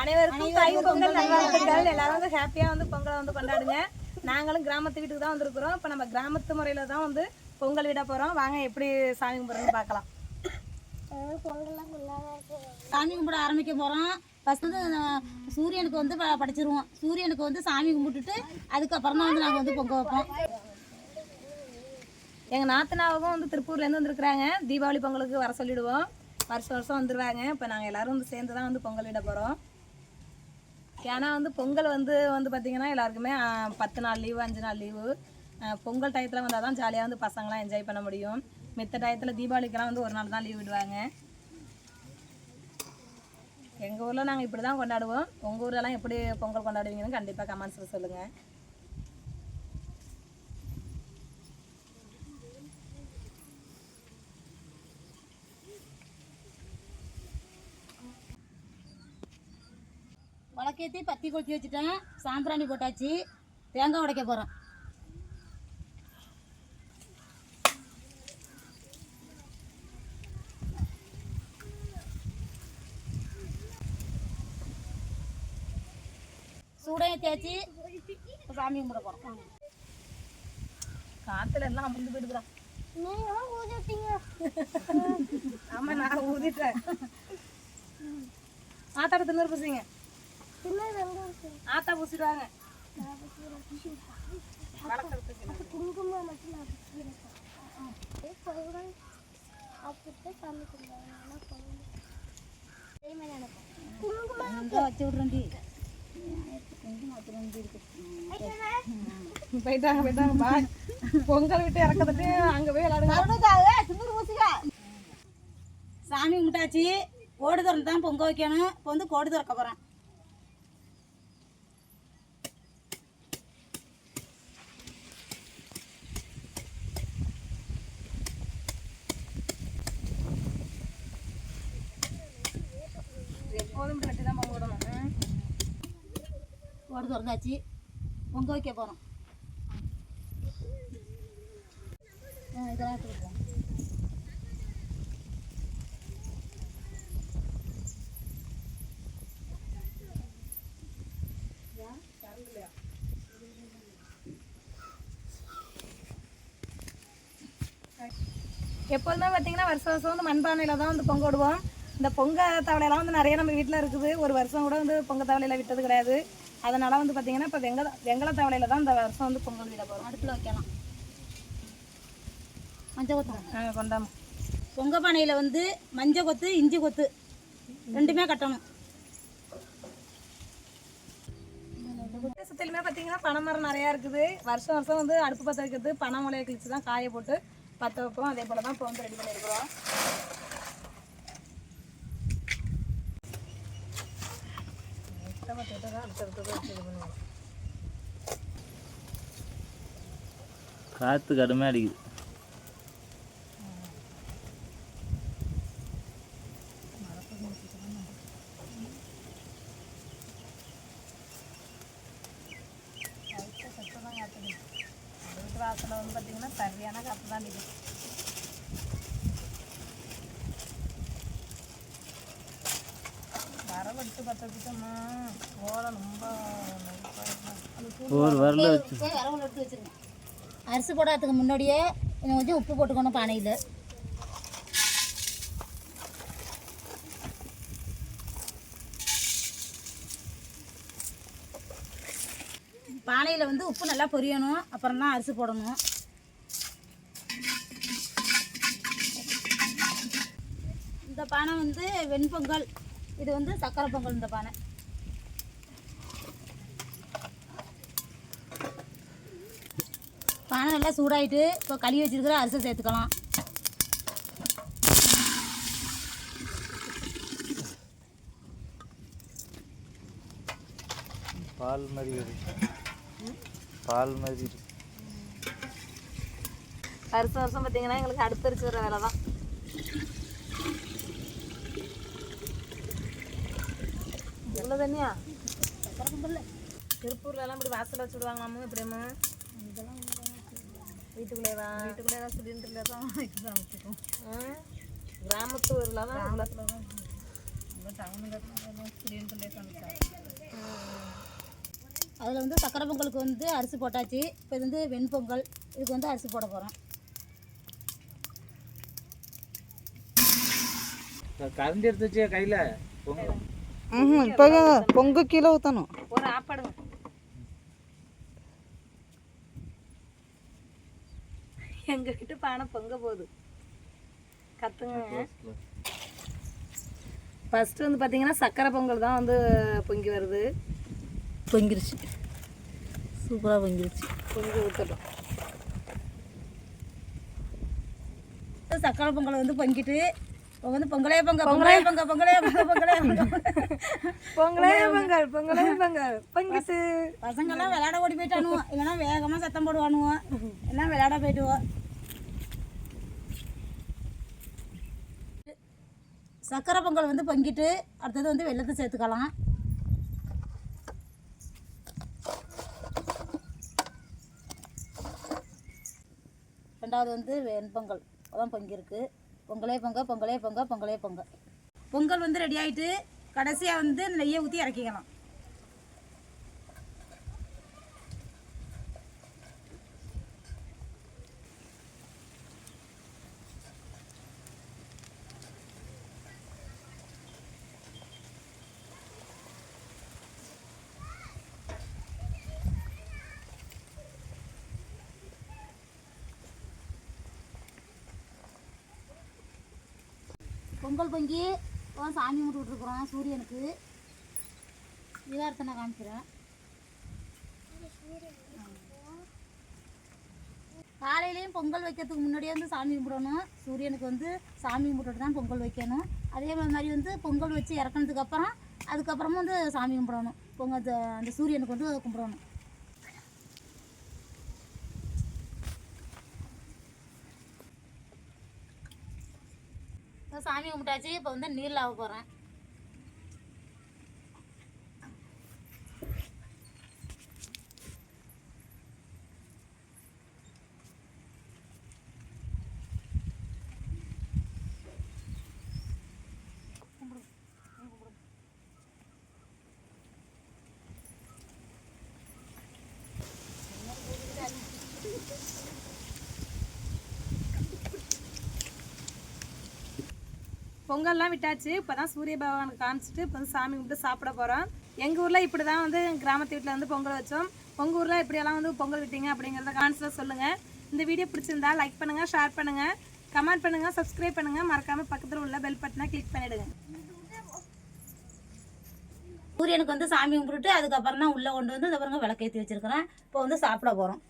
அனைவருக்கும் தை பொங்கல் நல்வாழ்த்துக்கள். எல்லாரும் வந்து ஹாப்பியா வந்து பொங்கலை வந்து கொண்டாடுங்க. நாங்களும் கிராமத்து வீட்டுக்கு தான் வந்திருக்கிறோம். இப்போ நம்ம கிராமத்து முறையில தான் வந்து பொங்கல் விட போறோம். வாங்க எப்படி சாமி கும்பிட்றோம்னு பார்க்கலாம். சாமி கும்பிட ஆரம்பிக்க போகிறோம் ஃபஸ்ட் வந்து சூரியனுக்கு வந்து படைச்சிருவோம். சூரியனுக்கு வந்து சாமி கும்பிட்டுட்டு அதுக்கப்புறம் தான் வந்து நாங்கள் வந்து பொங்க வைப்போம். எங்க நாத்தனாவும் வந்து திருப்பூர்ல இருந்து வந்திருக்கிறாங்க. தீபாவளி பொங்கலுக்கு வர சொல்லிடுவோம். வருஷம் வருஷம் வந்துருவாங்க. இப்போ நாங்கள் எல்லாரும் வந்து சேர்ந்து தான் வந்து பொங்கல் விட போறோம். ஏன்னா வந்து பொங்கல் வந்து வந்து பார்த்திங்கன்னா எல்லாருக்குமே பத்து நாள் லீவு அஞ்சு நாள் லீவு பொங்கல் டயத்தில் வந்தால் தான் ஜாலியாக வந்து பசங்களாம் என்ஜாய் பண்ண முடியும். மித்த டயத்தில் தீபாவளிக்கெல்லாம் வந்து ஒரு நாள் தான் லீவ் விடுவாங்க. எங்கள் ஊரில் நாங்கள் இப்படி தான் கொண்டாடுவோம். உங்கள் ஊரெல்லாம் எப்படி பொங்கல் கொண்டாடுவீங்கன்னு கண்டிப்பாக கமெண்ட்ஸில் சொல்லுங்கள் வழக்கேற்றி பத்தி கொளுத்தி வச்சுட்டேன். சாம்பிராணி போட்டாச்சு. தேங்காய் உடைக்க போகிறோம் சூடையும் தேய்ச்சி சாமி கும்பிட போகிறோம் காற்றுல எல்லாம் அமர்ந்து போயிடுதுடா. ஆமா நான் ஊதிட்டேன். ஆத்தாட திண்ணூறு பூசிங்க ஆத்தா பூசிடுவாங்க. போயிட்டாங்க போயிட்டாங்க பா பொங்கல் விட்டு இறக்கத்துட்டு அங்க போய் விளையாடுங்க. சாமி கும்பிட்டாச்சு. கோடு திறந்து தான் பொங்க வைக்கணும். இப்போ வந்து கோடு திறக்க போகிறேன் எப்போதும் இப்படி கட்டி தான் பொங்க விடணும் ஓடு திறந்தாச்சு பொங்க வைக்க போகிறோம் இதெல்லாம் எப்போதுமே பார்த்தீங்கன்னா வருஷம் வருஷம் வந்து மண்பானையில் தான் வந்து பொங்க விடுவோம். இந்த பொங்க தவளையெல்லாம் வந்து நிறைய நம்ம வீட்டில் இருக்குது. ஒரு வருஷம் கூட வந்து பொங்க தவளையில் விட்டது கிடையாது. அதனால வந்து பார்த்தீங்கன்னா இப்போ வெங்க வெங்கல தவளையில தான் இந்த வருஷம் வந்து பொங்கல் விட போகிறோம் அடுப்பில் வைக்கலாம். மஞ்சள் கொத்து. கொண்டாம. பொங்க பானையில் வந்து மஞ்சள் கொத்து இஞ்சி கொத்து ரெண்டுமே கட்டணும். சுற்றிலுமே பார்த்தீங்கன்னா பனை மரம் நிறையா இருக்குது. வருஷம் வருஷம் வந்து அடுப்பு பற்ற வைக்கிறது பனை முளையை கிழிச்சு தான் காய போட்டு பற்ற வைப்போம். அதே போல் தான் இப்போ வந்து ரெடி பண்ணியிருக்கிறோம். காற்று கடுமையாக அடிக்குது வீட்டு வாசலில் வந்து பார்த்தீங்கன்னா சரியான காற்று தான் அடிக்கும் பற்ற வச்சுட்டோமா ஓலை ரொம்ப. ஒரு வரல வச்சு. போய் வரவுல எடுத்து வச்சிருங்க. அரிசி போடாததுக்கு முன்னாடியே கொஞ்சம் உப்பு போட்டுக்கணும் பானையில். பானையில் வந்து உப்பு நல்லா பொரியணும் அப்புறம் தான் அரிசி போடணும். இந்த பானை வந்து வெண்பொங்கல். இது வந்து சக்கரை பொங்கல் இந்த பானை. பானை நல்லா சூடாயிட்டு இப்போ கழுவி வச்சிருக்கிற அரிசி சேர்த்துக்கலாம். பால் மாதிரி பால் மாதிரி இருக்கு வருஷம் வருஷம் பார்த்தீங்கன்னா எங்களுக்கு அடுத்தரிச்சுற வேலை தான். இவ்வளோ தண்ணியா? திருப்பூர்ல எல்லாம் இப்படி வாசல்ல வச்சு விடுவாங்களாமோ இப்படியம்மா வீட்டுக்குள்ளேவா? வீட்டுக்குள்ளே தான் சிலிண்டரில் தான் சமைச்சிக்கும் கிராமத்து ஊரில் தான் அதில் வந்து சக்கரை பொங்கலுக்கு வந்து அரிசி போட்டாச்சு. இப்போ இது வந்து வெண்பொங்கல் இதுக்கு வந்து அரிசி போட போகிறோம் கரண்டி எடுத்து வச்சியா கையில்? பொங்கல். இப்போ பொங்க கீழே ஊற்றணும் ஒரு ஆப்பாடுங்க எங்க கிட்ட பானை பொங்க போகுது. கத்துங்க. ஃபர்ஸ்ட் வந்து பார்த்தீங்கன்னா சக்கரை பொங்கல் தான் வந்து பொங்கி வருது. பொங்கிருச்சு. சூப்பராக பொங்கிருச்சு. பொங்கி ஊற்றட்டும் சக்கரை பொங்கல் வந்து பொங்கிட்டு வந்து பொங்கலே பொங்க பொங்கலே. பொங்க பொங்கலே பொங்க பொங்கலே பொங்க பொங்கலே. பொங்கல் பொங்கலே பொங்கல். பொங்கிட்டு. பசங்கெல்லாம் விளையாட ஓடி போயிட்டானுவோம் இல்லைன்னா வேகமாக சத்தம் போடுவானுவோம் எல்லாம் விளையாட போயிட்டுவோம் சக்கரை பொங்கல் வந்து பொங்கிட்டு அடுத்தது வந்து வெள்ளத்தை சேர்த்துக்கலாம். ரெண்டாவது வந்து வெண்பொங்கல் அதான் பொங்கியிருக்கு. பொங்கலே பொங்க பொங்கலே பொங்க பொங்கலே பொங்க. பொங்கல் வந்து ரெடி ஆகிட்டு கடைசியாக வந்து நெய்யை ஊற்றி இறக்கிக்கலாம் பொங்கல் பொங்கி இப்போ சாமி கும்பிட்டுருக்குறோம் சூரியனுக்கு. விதார்த்தனை காமிக்கிறேன். காலையிலையும் பொங்கல் வைக்கிறதுக்கு முன்னாடியே வந்து சாமி கும்பிடணும். சூரியனுக்கு வந்து சாமி கும்பிட்டுட்டு தான் பொங்கல் வைக்கணும். அதே மாதிரி வந்து பொங்கல் வச்சு இறக்குனதுக்கப்புறம் அதுக்கப்புறமா வந்து சாமி கும்பிடணும். பொங்கல் அந்த சூரியனுக்கு வந்து கும்பிடணும். சாமி கும்பிட்டாச்சு இப்போ வந்து நீரில் ஆக போகிறேன் பொங்கல்லாம் விட்டாச்சு. இப்போ தான் சூரிய பகவானுக்கு காமிச்சிட்டு இப்போ வந்து சாமி கும்பிட்டு சாப்பிட போகிறோம் எங்கள் ஊரில் இப்படி தான் வந்து கிராமத்து வீட்டில் வந்து பொங்கல் வச்சோம். உங்கள் ஊரில் இப்படியெல்லாம் வந்து பொங்கல் விட்டீங்க அப்படிங்கிறத கான்ஸில் சொல்லுங்கள் இந்த வீடியோ பிடிச்சிருந்தா லைக் பண்ணுங்கள் ஷேர் பண்ணுங்கள் கமெண்ட் பண்ணுங்கள் சப்ஸ்கிரைப் பண்ணுங்கள் மறக்காமல் பக்கத்தில் உள்ள பெல் பட்டனை கிளிக் பண்ணிவிடுங்க சூரியனுக்கு வந்து சாமி கும்பிட்டுட்டு அதுக்கப்புறம் தான் உள்ளே கொண்டு வந்து இந்த பாருங்க விளக்கேற்றி வச்சுருக்கிறேன். இப்போ வந்து சாப்பிட போகிறோம்